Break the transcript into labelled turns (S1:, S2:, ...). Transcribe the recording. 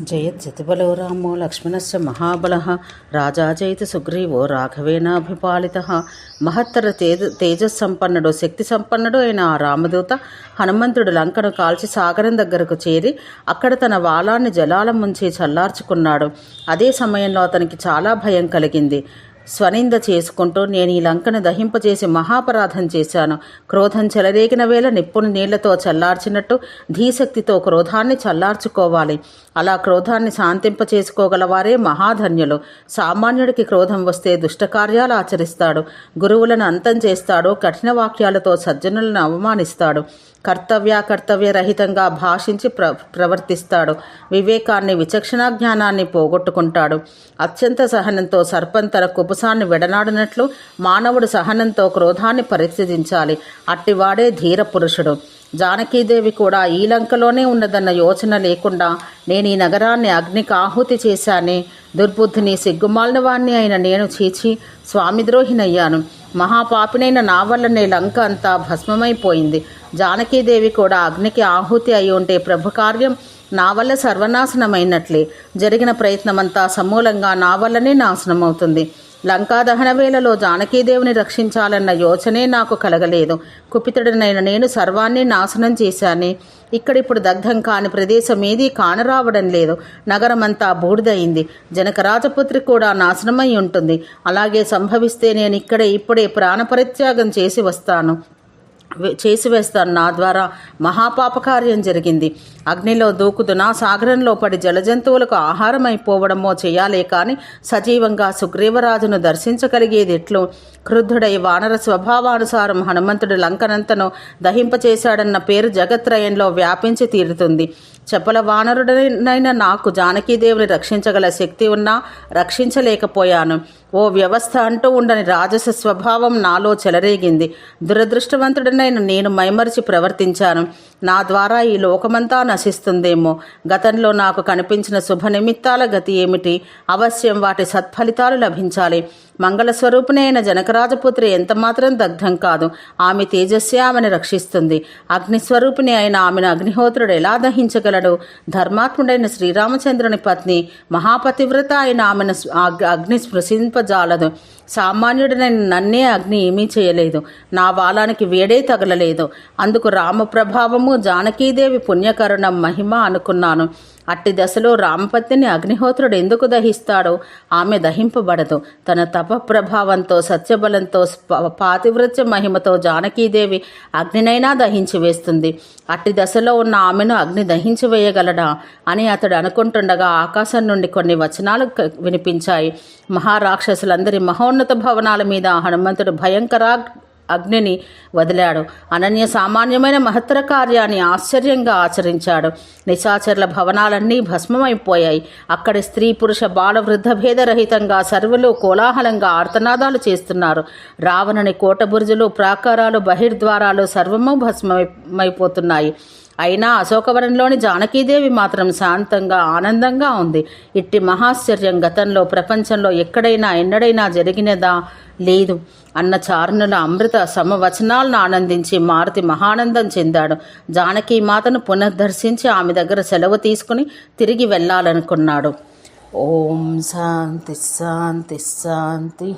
S1: జయత్యతిబలో రామో లక్ష్మణస్య మహాబలः రాజా సుగ్రీవో రాఘవేనాభిపాలిత మహత్తర తేజ తేజస్సంపన్నుడు శక్తి సంపన్నుడు అయిన ఆ రామదూత హనుమంతుడు లంకను కాల్చి సాగరం దగ్గరకు చేరి అక్కడ తన వాలాన్ని జలాల ముంచి చల్లార్చుకున్నాడు. అదే సమయంలో అతనికి చాలా భయం కలిగింది. స్వనింద చేసుకుంటూ నేను ఈ లంకను దహింపజేసి మహాపరాధం చేశాను. క్రోధం చెలరేగిన వేళ నిప్పును నీళ్ళతో చల్లార్చినట్టు ధీశక్తితో క్రోధాన్ని చల్లార్చుకోవాలి. అలా క్రోధాన్ని శాంతింప చేసుకోగలవారే మహాధన్యులు. సామాన్యుడికి క్రోధం వస్తే దుష్టకార్యాలు ఆచరిస్తాడు. గురువులను అంతం చేస్తాడు. కఠిన వాక్యాలతో సజ్జనులను అవమానిస్తాడు. కర్తవ్య కర్తవ్య రహితంగా భాషించి ప్ర ప్రవర్తిస్తాడు. వివేకాన్ని విచక్షణా జ్ఞానాన్ని పోగొట్టుకుంటాడు. అత్యంత సహనంతో సర్పం తన కుబుసాన్ని విడనాడినట్లు మానవుడు సహనంతో క్రోధాన్ని పరిస్థితించాలి అట్టివాడే ధీర పురుషుడు. జానకీదేవి కూడా ఈ లంకలోనే ఉన్నదన్న యోచన లేకుండా నేను ఈ నగరాన్ని అగ్నికి ఆహుతి చేశానే. దుర్బుద్ధిని సిగ్గుమాలిన వాణ్ణి అయిన నేను చీచి స్వామిద్రోహినయ్యాను. మహాపాపినైన నా వల్లనే లంక అంతా భస్మమైపోయింది. జానకీదేవి కూడా అగ్నికి ఆహుతి అయి ఉంటే ప్రభుకార్యం నావల్ల నా వల్ల సర్వనాశనమైనట్లే. జరిగిన ప్రయత్నమంతా సమూలంగా నా వల్లనే నాశనమవుతుంది. లంకా దహన వేళలో జానకీదేవిని రక్షించాలన్న యోచనే నాకు కలగలేదు. కుపితుడనైన నేను సర్వాన్ని నాశనం చేశానే. ఇక్కడిప్పుడు దగ్ధం కాని ప్రదేశం ఏదీ కానరావడం లేదు. నగరమంతా బూడిదయింది. జనకరాజపుత్రి కూడా నాశనమై ఉంటుంది. అలాగే సంభవిస్తే నేను ఇక్కడే ఇప్పుడే ప్రాణపరిత్యాగం చేసి వస్తాను. చేసి వేస్తాను. నా ద్వారా మహాపాపకార్యం జరిగింది. అగ్నిలో దూకుతున్నా సాగరంలో పడి జలజంతువులకు ఆహారమైపోవడమో చేయాలే కాని సజీవంగా సుగ్రీవరాజును దర్శించగలిగేది ఎట్లు? క్రుద్ధుడై వానర స్వభావానుసారం హనుమంతుడు లంకనంతను దహింపచేశాడన్న పేరు జగత్రయంలో వ్యాపించి తీరుతుంది. చెప్పల వానరుడనైన నాకు జానకీదేవుని రక్షించగల శక్తి ఉన్నా రక్షించలేకపోయాను. ఓ వ్యవస్థ అంటూ ఉండని రాజస స్వభావం నాలో చెలరేగింది. దురదృష్టవంతుడనైన నేను మైమరిచి ప్రవర్తించాను. నా ద్వారా ఈ లోకమంతా నశిస్తుందేమో. గతంలో నాకు కనిపించిన శుభ నిమిత్తాల గతి ఏమిటి? అవశ్యం వాటి సత్ఫలితాలు లభించాలి. మంగళస్వరూపునైన అయిన జనకరాజపుత్రి ఎంతమాత్రం దగ్ధం కాదు. ఆమె తేజస్సే ఆమెను రక్షిస్తుంది. అగ్నిస్వరూపిణి అయిన ఆమెను అగ్నిహోత్రుడు ఎలా దహించగలడు? ధర్మాత్ముడైన శ్రీరామచంద్రుని పత్ని మహాపతివ్రత అయిన ఆమెను అగ్ని స్పృశింపజాలదు. సామాన్యుడనైన నన్నే అగ్ని ఏమీ చేయలేదు. నా వాలానికి వేడే తగలలేదు. అందుకు రామప్రభావము జానకీదేవి పుణ్యకరుణం మహిమ అనుకున్నాను. అట్టి దశలో రామపత్నిని అగ్నిహోత్రుడు ఎందుకు దహిస్తాడో ఆమె దహింపబడదు. తన తప ప్రభావంతో సత్యబలంతో పాతివృత్య మహిమతో జానకీదేవి అగ్నినైనా దహించి వేస్తుంది. అట్టి దశలో ఉన్న ఆమెను అగ్ని దహించి వేయగలడా అని అతడు అనుకుంటుండగా ఆకాశం నుండి కొన్ని వచనాలు వినిపించాయి. మహారాక్షసులందరి మహోన్నత భవనాల మీద హనుమంతుడు భయంకర అగ్నిని వదిలాడు. అనన్య సామాన్యమైన మహత్తర కార్యాన్ని ఆశ్చర్యంగా ఆచరించాడు. నిశాచరుల భవనాలన్నీ భస్మమైపోయాయి. అక్కడి స్త్రీ పురుష బాల వృద్ధ భేదరహితంగా సర్వలు కోలాహలంగా ఆర్తనాదాలు చేస్తున్నారు. రావణుని కోటబురుజులు ప్రాకారాలు బహిర్ద్వారాలు సర్వము భస్మమైపోతున్నాయి. అయినా అశోకవనంలోని జానకీదేవి మాత్రం శాంతంగా ఆనందంగా ఉంది. ఇట్టి మహాశ్చర్యం గతంలో ప్రపంచంలో ఎక్కడైనా ఎన్నడైనా జరిగినదా? లేదు. అన్న చారుణుల అమృత సమవచనాలను ఆనందించి మారుతి మహానందం చెందాడు. జానకీ మాతను పునర్దర్శించి ఆమె దగ్గర సెలవు తీసుకుని తిరిగి వెళ్ళాలనుకున్నాడు. ఓం శాంతి శాంతి శాంతి